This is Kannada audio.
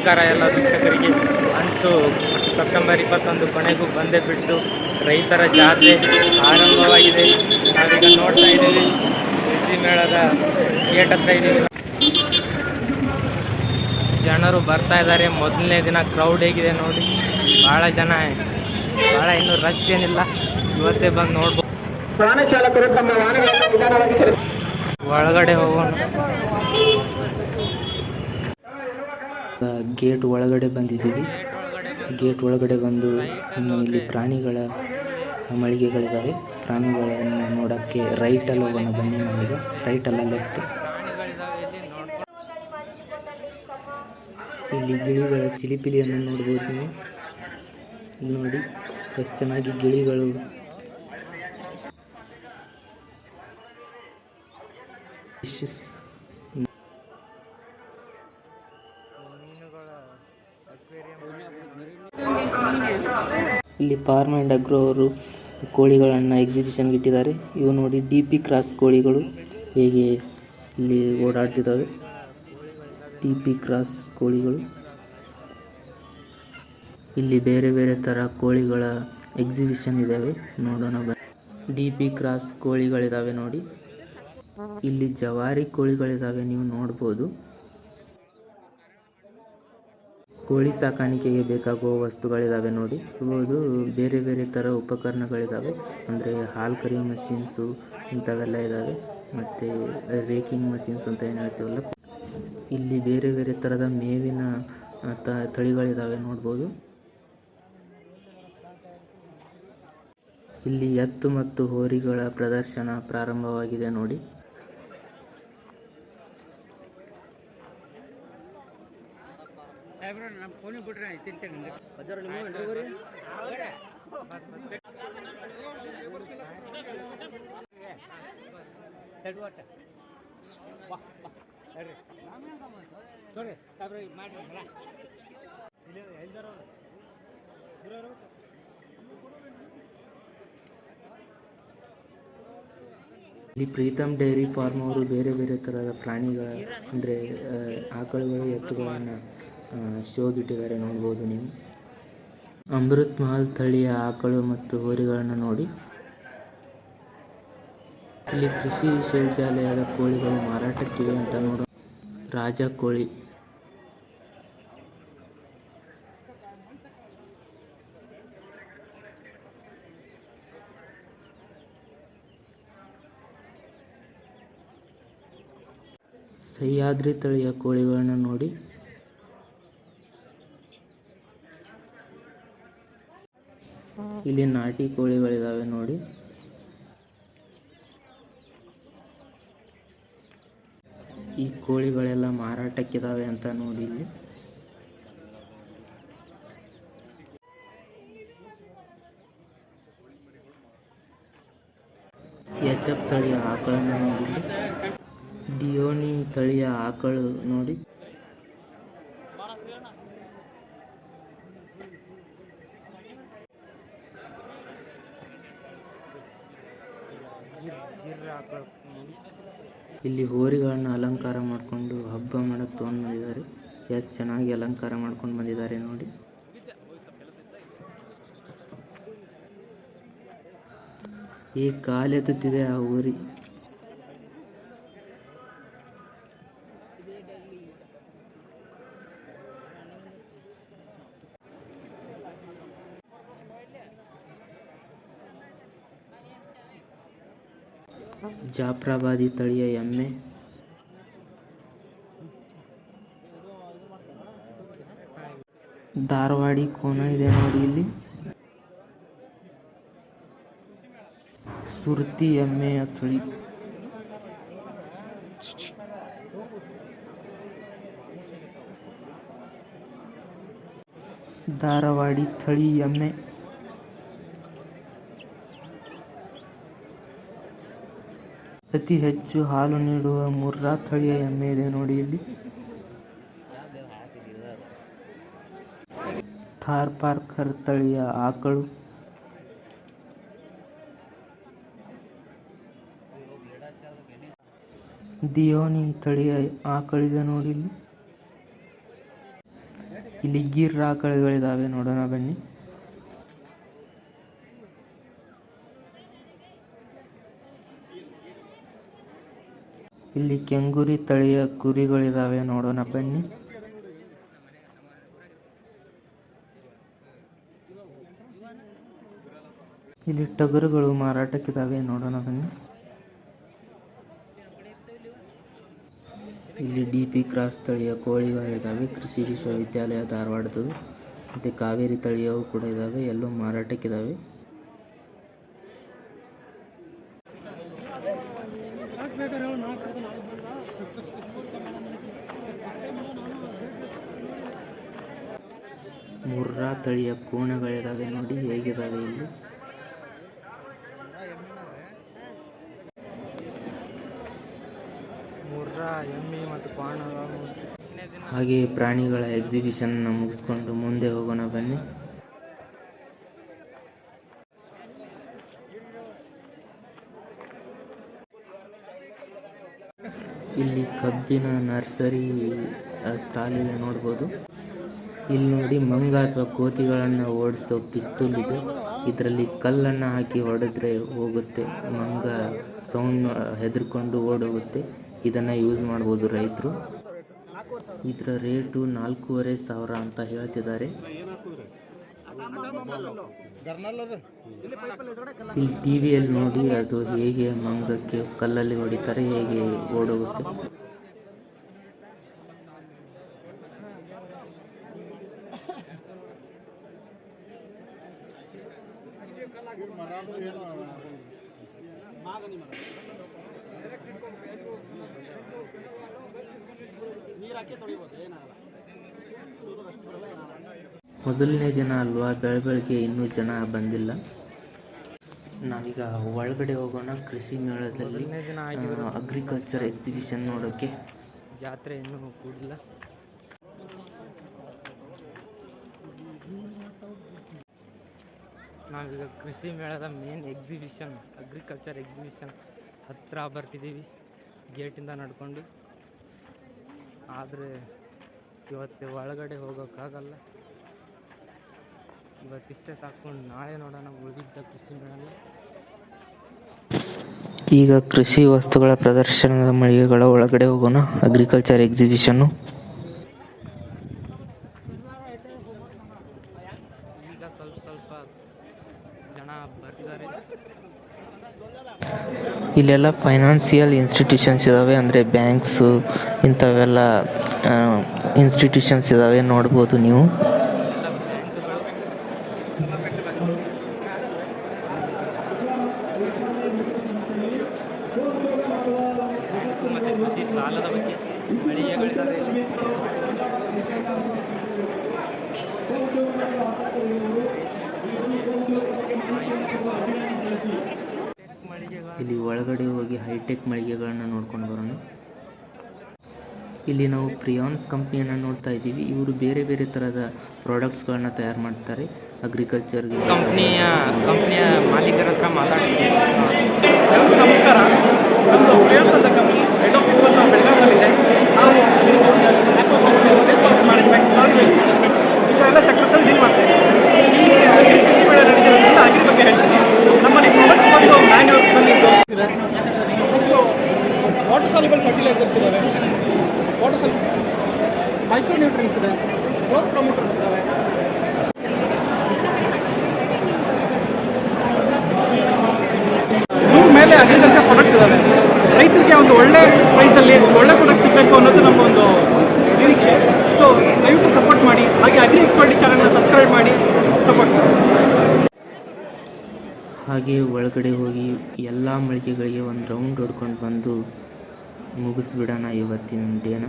ನಮಸ್ಕಾರ ಎಲ್ಲ ವೀಕ್ಷಕರಿಗೆ. ಅಂತೂ ಸೆಪ್ಟೆಂಬರ್ ಇಪ್ಪತ್ತೊಂದು ಕೊನೆಗೂ ಬಂದೇ ಬಿಟ್ಟು ರೈತರ ಜಾತ್ರೆ ಆರಂಭವಾಗಿದೆ. ನಾವೀಗ ನೋಡ್ತಾ ಇದ್ದೀವಿ ಕೃಷಿ ಮೇಳದ ಗೇಟ್ ಹತ್ರ ಇದ್ದೀವಿ. ಜನರು ಬರ್ತಾ ಇದ್ದಾರೆ. ಮೊದಲನೇ ದಿನ ಕ್ರೌಡ್ ಹೇಗಿದೆ ನೋಡಿ. ಭಾಳ ಜನ ಭಾಳ ಇನ್ನೂ ರಶ್ ಏನಿಲ್ಲ. ಇವತ್ತೇ ಬಂದು ನೋಡ್ಬೋದು. ಒಳಗಡೆ ಹೋಗೋಣ. ಗೇಟ್ ಒಳಗಡೆ ಬಂದಿದ್ದೀವಿ. ಗೇಟ್ ಒಳಗಡೆ ಬಂದು ಇಲ್ಲಿ ಪ್ರಾಣಿಗಳ ಮಳಿಗೆಗಳಿದ್ದಾವೆ. ಪ್ರಾಣಿಗಳನ್ನು ನೋಡೋಕ್ಕೆ ರೈಟಲ್ಲಿ ಹೋಗೋಣ ಬನ್ನಿ ನಾವೀಗ ರೈಟಲ್ಲ ಲೆಫ್ಟ್ ಇಲ್ಲಿ ಗಿಳಿಗಳ ಚಿಲಿಪಿಲಿಯನ್ನು ನೋಡ್ಬೋದು ನೋಡಿ, ಎಷ್ಟು ಚೆನ್ನಾಗಿ ಗಿಳಿಗಳು. ಫಿಶಸ್ ಇಲ್ಲಿ ಫಾರ್ಮ್ ಅಂಡ್ ಅಗ್ರೋ ಅವರು ಕೋಳಿಗಳನ್ನು ಎಕ್ಸಿಬಿಷನ್ಗೆ ಇಟ್ಟಿದ್ದಾರೆ. ಇವು ನೋಡಿ ಡಿ ಪಿ ಕ್ರಾಸ್ ಕೋಳಿಗಳು ಹೇಗೆ ಇಲ್ಲಿ ಓಡಾಡ್ತಿದ್ದಾವೆ. ಡಿ ಪಿ ಕ್ರಾಸ್ ಕೋಳಿಗಳು. ಇಲ್ಲಿ ಬೇರೆ ಬೇರೆ ಥರ ಕೋಳಿಗಳ ಎಕ್ಸಿಬಿಷನ್ ಇದ್ದಾವೆ ನೋಡೋಣ ಡಿ.ಪಿ ಕ್ರಾಸ್ ಕೋಳಿಗಳಿದ್ದಾವೆ ನೋಡಿ. ಇಲ್ಲಿ ಜವಾರಿ ಕೋಳಿಗಳಿದ್ದಾವೆ ನೀವು ನೋಡ್ಬೋದು. ಕೋಳಿ ಸಾಕಾಣಿಕೆಗೆ ಬೇಕಾಗುವ ವಸ್ತುಗಳಿದಾವೆ ನೋಡಿ. ಇರ್ಬೋದು ಬೇರೆ ಬೇರೆ ತರ ಉಪಕರಣಗಳಿದಾವೆ. ಅಂದ್ರೆ ಹಾಲು ಕರೆಯುವ ಮಷೀನ್ಸ್ ಇಂತವೆಲ್ಲ ಇದಾವೆ. ಮತ್ತೆ ರೇಕಿಂಗ್ ಮಷೀನ್ಸ್ ಅಂತ ಏನು ಹೇಳ್ತೀವಲ್ಲ? ಇಲ್ಲಿ ಬೇರೆ ಬೇರೆ ತರದ ಮೇವಿನ ತಳಿಗಳಿದಾವೆ ನೋಡ್ಬೋದು. ಇಲ್ಲಿ ಎತ್ತು ಮತ್ತು ಹೋರಿಗಳ ಪ್ರದರ್ಶನ ಪ್ರಾರಂಭವಾಗಿದೆ ನೋಡಿ. ಇಲ್ಲಿ ಪ್ರೀತಮ್ ಡೈರಿ ಫಾರ್ಮ್ ಅವರು ಬೇರೆ ಬೇರೆ ಥರದ ಪ್ರಾಣಿಗಳ ಅಂದರೆ ಆಕಳುಗಳು ಎತ್ತುಗಳನ್ನು ಶೋಗಿಟ್ಟಿದ್ದಾರೆ ನೋಡ್ಬೋದು ನೀವು. ಅಮೃತ್ ಮಹಲ್ ತಳಿಯ ಆಕಳು ಮತ್ತು ಹೋರಿಗಳನ್ನು ನೋಡಿ. ಇಲ್ಲಿ ಕೃಷಿ ವಿಶ್ವವಿದ್ಯಾಲಯದ ಕೋಳಿಗಳು ಮಾರಾಟಕ್ಕಿವೆ ಅಂತ ನೋಡೋ. ರಾಜ ಕೋಳಿ. ಸಹ್ಯಾದ್ರಿ ತಳಿಯ ಕೋಳಿಗಳನ್ನು ನೋಡಿ. ಇಲ್ಲಿ ನಾಟಿ ಕೋಳಿಗಳಿದಾವೆ ನೋಡಿ. ಈ ಕೋಳಿಗಳೆಲ್ಲ ಮಾರಾಟಕ್ಕಿದಾವೆ ಅಂತ ನೋಡಿ ಇಲ್ಲಿ. ಎಚ್ ಎಫ್ ತಳಿಯ ಆಕಳನ್ನು ನೋಡಿ. ಡಿಯೋನಿ ತಳಿಯ ಆಕಳು ನೋಡಿ. ಇಲ್ಲಿ ಹೋರಿಗಳನ್ನ ಅಲಂಕಾರ ಮಾಡ್ಕೊಂಡು ಹಬ್ಬ ಮಾಡಕ್ ತೊಗೊಂಡು ಬಂದಿದ್ದಾರೆ. ಎಷ್ಟು ಚೆನ್ನಾಗಿ ಅಲಂಕಾರ ಮಾಡ್ಕೊಂಡು ಬಂದಿದ್ದಾರೆ ನೋಡಿ. ಈ ಕಾಲೆತ್ತುತ್ತಿದೆ ಆ ಊರಿ ಜಾಫ್ರಾಬಾದಿ ತಳಿಯ ಎಮ್ಮೆ. ಧಾರವಾಡಿ ಕೋನ ಇದೆ ನೋಡಿ ಇಲ್ಲಿ. ಸುರ್ತಿ ಎಮ್ಮೆಯ ತಳಿ. ಧಾರವಾಡಿ ತಳಿ ಎಮ್ಮೆ. ಅತಿ ಹೆಚ್ಚು ಹಾಲು ನೀಡುವ ಮುರ್ರಾ ತಳಿಯ ಎಮ್ಮೆ ಇದೆ ನೋಡಿ ಇಲ್ಲಿ. ಥಾರ್ ಪಾರ್ಕರ್ ತಳಿಯ ಆಕಳು. ದಿಯೋನಿ ತಳಿಯ ಆಕಳಿದೆ ನೋಡಿ ಇಲ್ಲಿ. ಇಲ್ಲಿ ಗಿರ್ ಆಕಳುಗಳಿದಾವೆ ನೋಡೋಣ ಬನ್ನಿ. ಇಲ್ಲಿ ಕೆಂಗುರಿ ತಳಿಯ ಕುರಿಗಳಿದಾವೆ ನೋಡೋಣ ಬನ್ನಿ. ಇಲ್ಲಿ ಟಗರುಗಳು ಮಾರಾಟಕ್ಕಿದಾವೆ ನೋಡೋಣ ಬನ್ನಿ. ಇಲ್ಲಿ ಡಿ ಪಿ ಕ್ರಾಸ್ ತಳಿಯ ಕೋಳಿಗಳಿದಾವೆ. ಕೃಷಿ ವಿಶ್ವವಿದ್ಯಾಲಯ ಧಾರವಾಡದು ಮತ್ತು ಕಾವೇರಿ ತಳಿಯವು ಕೂಡ ಇದ್ದಾವೆ ಎಲ್ಲೂ ಮಾರಾಟಕ್ಕಿದ್ದಾವೆ ಮುರ್ರಾ ತಳಿಯ ಕೋಣಗಳಿದಾವೆ ನೋಡಿ ಹೇಗಿದಾವೆ ಇಲ್ಲಿ. ಹಾಗೆ ಪ್ರಾಣಿಗಳ ಎಕ್ಸಿಬಿಷನ್ ಮುಗಿಸ್ಕೊಂಡು ಮುಂದೆ ಹೋಗೋಣ ಬನ್ನಿ. ಇಲ್ಲಿ ಕಬ್ಬಿನ ನರ್ಸರಿ ಸ್ಟಾಲ್ ಇದೆ ನೋಡ್ಬೋದು. ಇಲ್ಲಿ ನೋಡಿ ಮಂಗ ಅಥವಾ ಕೋತಿಗಳನ್ನು ಓಡಿಸೋ ಪಿಸ್ತೂಲ್ ಇದು. ಇದರಲ್ಲಿ ಕಲ್ಲನ್ನು ಹಾಕಿ ಹೊಡೆದ್ರೆ ಹೋಗುತ್ತೆ. ಮಂಗ ಸೌಂಡ್ ಹೆದರ್ಕೊಂಡು ಓಡೋಗುತ್ತೆ. ಇದನ್ನು ಯೂಸ್ ಮಾಡ್ಬೋದು ರೈತರು. ಇದರ ರೇಟು ನಾಲ್ಕೂವರೆ ಸಾವಿರ ಅಂತ ಹೇಳ್ತಿದ್ದಾರೆ. ಇಲ್ಲಿ ಟಿ ವಿಯಲ್ಲಿ ನೋಡಿ ಅದು ಹೇಗೆ ಮಂಗಕ್ಕೆ ಕಲ್ಲಲ್ಲಿ ಹೊಡಿತಾರೆ, ಹೇಗೆ ಓಡೋಗುತ್ತೆ. ಮೊದಲನೇ ದಿನ ಅಲ್ವಾ? ಬೆಳೆ ಬೆಳಗ್ಗೆ ಇನ್ನೂ ಜನ ಬಂದಿಲ್ಲ. ನಾವೀಗ ಒಳಗಡೆ ಹೋಗೋಣ. ಕೃಷಿ ಮೇಳದಲ್ಲಿ ಅಗ್ರಿಕಲ್ಚರ್ ಎಕ್ಸಿಬಿಷನ್ ನೋಡೋಕ್ಕೆ ಜಾತ್ರೆ ಇನ್ನೂ ಕೂಡಿಲ್ಲ ನಾವೀಗ ಕೃಷಿ ಮೇಳದ ಮೇನ್ ಎಕ್ಸಿಬಿಷನ್ ಅಗ್ರಿಕಲ್ಚರ್ ಎಕ್ಸಿಬಿಷನ್ ಹತ್ತಿರ ಬರ್ತಿದ್ದೀವಿ. ಗೇಟಿಂದ ನಡ್ಕೊಂಡು. ಆದರೆ ಇವತ್ತು ಒಳಗಡೆ ಹೋಗೋಕ್ಕಾಗಲ್ಲ. ಇವತ್ತಿಷ್ಟೇ ಸಾಕೊಂಡು ನಾಳೆ ನೋಡೋಣ ಉಳಿದಿದ್ದ ಕೃಷಿ ಮೇಳನ ಈಗ ಕೃಷಿ ವಸ್ತುಗಳ ಪ್ರದರ್ಶನದ ಮಳಿಗೆಗಳ ಒಳಗಡೆ ಹೋಗೋಣ. ಅಗ್ರಿಕಲ್ಚರ್ ಎಕ್ಸಿಬಿಷನ್ನು ಈಗ ಸ್ವಲ್ಪ ಸ್ವಲ್ಪ ಜನ ಬರ್ತಿದ್ದಾರೆ ಇಲ್ಲೆಲ್ಲ ಫೈನಾನ್ಸಿಯಲ್ ಇನ್ಸ್ಟಿಟ್ಯೂಷನ್ಸ್ ಇದ್ದಾವೆ ಅಂದರೆ ಬ್ಯಾಂಕ್ಸು ಇಂಥವೆಲ್ಲ ಇನ್ಸ್ಟಿಟ್ಯೂಷನ್ಸ್ ಇದ್ದಾವೆ ನೋಡ್ಬೋದು ನೀವು ಸಾಲದ ಬಗ್ಗೆ ಇಲ್ಲಿ ಒಳಗಡೆ ಹೋಗಿ ಹೈಟೆಕ್ ಮಳಿಗೆಗಳನ್ನು ನೋಡ್ಕೊಂಡು ಬರೋಣ. ಇಲ್ಲಿ ನಾವು ಪ್ರಿಯಾನ್ಸ್ ಕಂಪ್ನಿಯನ್ನು ನೋಡ್ತಾ ಇದ್ದೀವಿ. ಇವರು ಬೇರೆ ಬೇರೆ ಥರದ ಪ್ರಾಡಕ್ಟ್ಸ್ಗಳನ್ನ ತಯಾರು ಮಾಡ್ತಾರೆ. ಅಗ್ರಿಕಲ್ಚರ್ ಕಂಪ್ನಿಯ ಕಂಪ್ನಿಯ ಮಾಲೀಕರ ಹತ್ರ ಮಾತಾಡ್ತೀವಿ. ನಮಸ್ಕಾರ. ನಮ್ಮದು ಪ್ರಿಯಾಂಕ್ ಅಂತ ಕಂಪನಿ. ಹೆಡ್ ಆಫೀಸ್ ಬಂದು ಬೆಳಗಾವಿಯಲ್ಲಿದೆ ನಾವು ಇದೆಲ್ಲ ಮೈಕ್ರೋ ನ್ಯೂಟ್ರಿಯನ್ಸ್ ಇದೆ? ಫೋರ್ ಪ್ರಮೋಟರ್ಸ್ ಇದ್ದಾವೆ ಮೇಲೆ ಅಗ್ರಿಕಲ್ಚರ್ ಪ್ರಾಡಕ್ಟ್ಸ್ ಇದ್ದಾವೆ ರೈತರಿಗೆ ಒಂದು ಒಳ್ಳೆ ಪ್ರೈಸಲ್ಲಿ ಒಳ್ಳೆ ಪ್ರಾಡಕ್ಟ್ ಸಿಗಬೇಕು ಅನ್ನೋದು ನಮ್ಮ ಒಂದು ನಿರೀಕ್ಷೆ. ಸೊ ದಯವಿಟ್ಟು ಸಪೋರ್ಟ್ ಮಾಡಿ. ಹಾಗೆ ಅಗ್ರಿ ಎಕ್ಸ್ಪರ್ಟ್ ಚಾನಲ್ನ ಸಬ್ಸ್ಕ್ರೈಬ್ ಮಾಡಿ. ಸಪೋರ್ಟ್ ಹಾಗೆ ಒಳಗಡೆ ಹೋಗಿ ಎಲ್ಲ ಮಳಿಗೆಗಳಿಗೆ ಒಂದು ರೌಂಡ್ ಹೊಡ್ಕೊಂಡು ಬಂದು ಮುಗಿಸ್ಬಿಡೋಣ ಇವತ್ತಿನ ಡೇನ